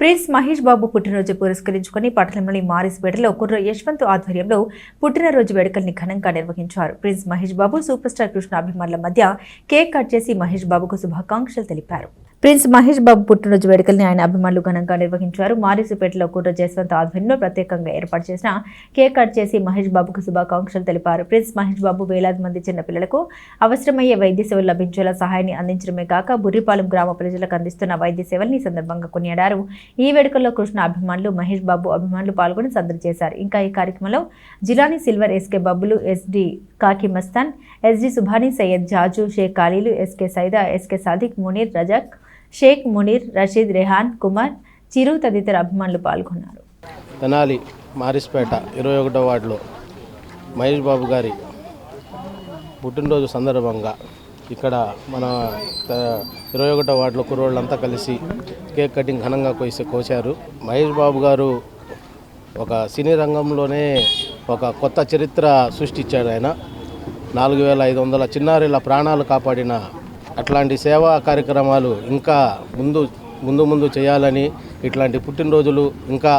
Prince Mahesh బాబు పుట్టినరోజు పురస్కరించుకుని పట్టణంలోని మారిస్పేటలో కుర్ర యశ్వంత్ ఆధ్వర్యంలో పుట్టినరోజు వేడుకల్ని ఘనంగా నిర్వహించారు. Prince Mahesh Babu super star Krishna అభిమానుల మధ్య కేక్ కట్ చేసి మహేష్ బాబుకు శుభాకాంక్షలు తెలిపారు. ప్రిన్స్ మహేష్ బాబు పుట్టినరోజు వేడుకల్ని ఆయన అభిమానులు ఘనంగా నిర్వహించారు. మారిసుపేటలో కుర్ర జయస్వంత్ ఆధ్వర్యంలో ప్రత్యేకంగా ఏర్పాటు చేసిన కేక్ కట్ చేసి మహేష్ బాబుకు శుభాకాంక్షలు తెలిపారు. ప్రిన్స్ మహేష్ బాబు వేలాది మంది చిన్న పిల్లలకు అవసరమయ్యే వైద్య సేవలు లభించేలా సహాయాన్ని అందించడమే కాక బుర్రిపాలెం గ్రామ ప్రజలకు అందిస్తున్న వైద్య సేవల్ని ఈ సందర్భంగా కొనియాడారు. ఈ వేడుకల్లో కృష్ణ అభిమానులు మహేష్ బాబు అభిమానులు పాల్గొని సందడి చేశారు. ఇంకా ఈ కార్యక్రమంలో Jilani silver SK Babbulu SD Kaki Mastan SD Subhani Syed Jaju Shaik ఖాళీలు ఎస్కే సైదా ఎస్కే సాదిక్ మునీర్ రజాక్ షేక్ మునీర్ రషీద్ రెహాన్ కుమార్ చిరు తదితర అభిమానులు పాల్గొన్నారు. తెనాలి మారిస్పేట ఇరవై ఒకటో వార్డులో మహేష్ బాబు గారి పుట్టినరోజు సందర్భంగా ఇక్కడ మన ఇరవై ఒకటో వార్డులో కుర్రోళ్ళంతా కలిసి కేక్ కటింగ్ ఘనంగా కోసి కోశారు. మహేష్ బాబు గారు ఒక సినీ రంగంలోనే ఒక కొత్త చరిత్ర సృష్టించాడు ఆయన. నాలుగు వేల ఐదు వందల చిన్నారుల ప్రాణాలు కాపాడిన అట్లాంటి సేవా కార్యక్రమాలు ఇంకా ముందు ముందు ముందు చేయాలని ఇట్లాంటి పుట్టినరోజులు ఇంకా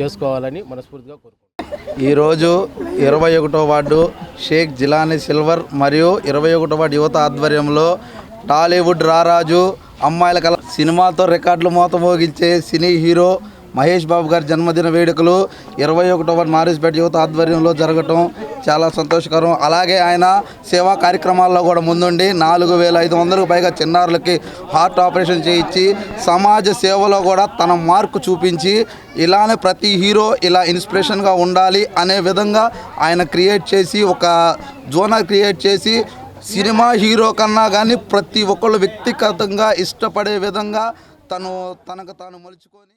చేసుకోవాలని మనస్ఫూర్తిగా కోరుకుంటున్నాను ఈరోజు ఇరవై ఒకటో వార్డు షేక్ జిలానీ సిల్వర్ మరియు ఇరవై ఒకటో వార్డు యువత ఆధ్వర్యంలో టాలీవుడ్ రారాజు అమ్మాయిల కల సినిమాతో రికార్డులు మోత మోగించే సినీ హీరో మహేష్ బాబు గారి జన్మదిన వేడుకలు ఇరవై ఒకటవ వార్డు యువత ఆధ్వర్యంలో జరగటం చాలా సంతోషకరం. అలాగే ఆయన సేవా కార్యక్రమాల్లో కూడా ముందుండి నాలుగు వేల ఐదు వందలకు పైగా చిన్నారులకి హార్ట్ ఆపరేషన్ చేయించి సమాజ సేవలో కూడా తన మార్కు చూపించి ఇలానే ప్రతి హీరో ఇలా ఇన్స్పిరేషన్గా ఉండాలి అనే విధంగా ఆయన క్రియేట్ చేసి ఒక జోనర్ క్రియేట్ చేసి సినిమా హీరో కన్నా కానీ ప్రతి ఒక్కళ్ళు వ్యక్తిగతంగా ఇష్టపడే విధంగా తను తనకు తాను మలుచుకొని